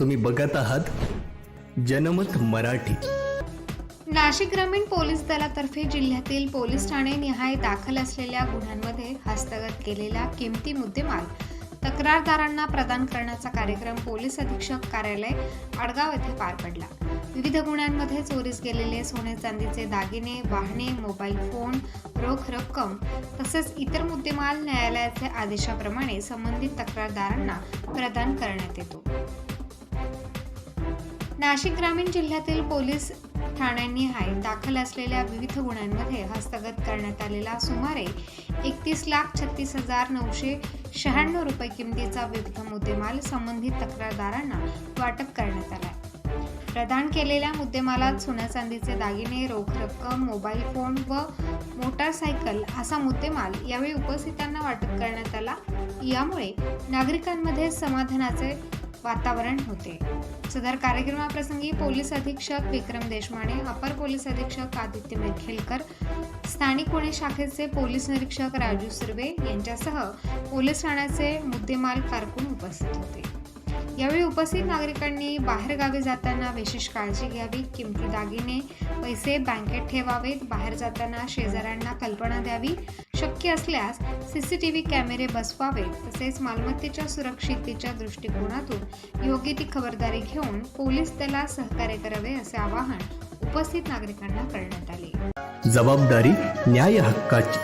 तुम्ही बघत आहात जनमत मराठी. नाशिक ग्रामीण पोलीस दलातर्फे जिल्ह्यातील पोलीस ठाणे निहाय दाखल असलेल्या गुन्ह्यांमध्ये हस्तगत केलेला किमती मुद्देमाल. तक्रारदारांना प्रदान करण्याचा कार्यक्रम पोलीस अधीक्षक कार्यालय आडगाव येथे पार पडला. विविध गुन्ह्यांमध्ये चोरीस गेलेले सोने चांदीचे दागिने वाहने मोबाईल फोन रोख रक्कम तसेच इतर मुद्देमाल न्यायालयाच्या आदेशाप्रमाणे संबंधित तक्रारदारांना प्रदान करण्यात येतो. नाशिक ग्रामीण जिल्ह्यातील पोलीस ठाण्यांनी हाय दाखल असलेल्या विविध गुन्ह्यांमध्ये हस्तगत करण्यात आलेला सुमारे एकतीस लाख छत्तीस हजार नऊशे शहाण्णव रुपये किमतीचा विविध मुद्देमाल संबंधित तक्रारदारांना वाटप करण्यात आला प्रदान केलेल्या मुद्देमालात सोन्या चांदीचे दागिने रोख रक्कम मोबाईल फोन व मोटारसायकल असा मुद्देमाल यावेळी उपस्थितांना वाटप करण्यात आला. यामुळे नागरिकांमध्ये समाधानाचे वातावरण होते. सदर कार्यक्रमाप्रसंगी पोलीस अधीक्षक विक्रम देशमाने अपर पोलीस अधीक्षक आदित्य मेखेलकर स्थानिक पुणे शाखेचे पोलीस निरीक्षक राजू सुर्वे यांच्यासह पोलीस ठाण्याचे मुद्देमाल कारकून उपस्थित होते. यावेळी उपस्थित नागरिकांनी बाहेरगावी जाताना विशेष काळजी घ्यावी किमती दागिने पैसे बँकेत ठेवावेत बाहेर जाताना शेजाऱ्यांना कल्पना द्यावी शक्य असल्यास सीसीटीव्ही कॅमेरे बसवावेत तसेच मालमत्तेच्या सुरक्षिततेच्या दृष्टिकोनातून योग्य ती खबरदारी घेऊन पोलीस दलास सहकार्य करावे असे आवाहन उपस्थित नागरिकांना करण्यात आले. जबाबदारी न्याय हक्काची.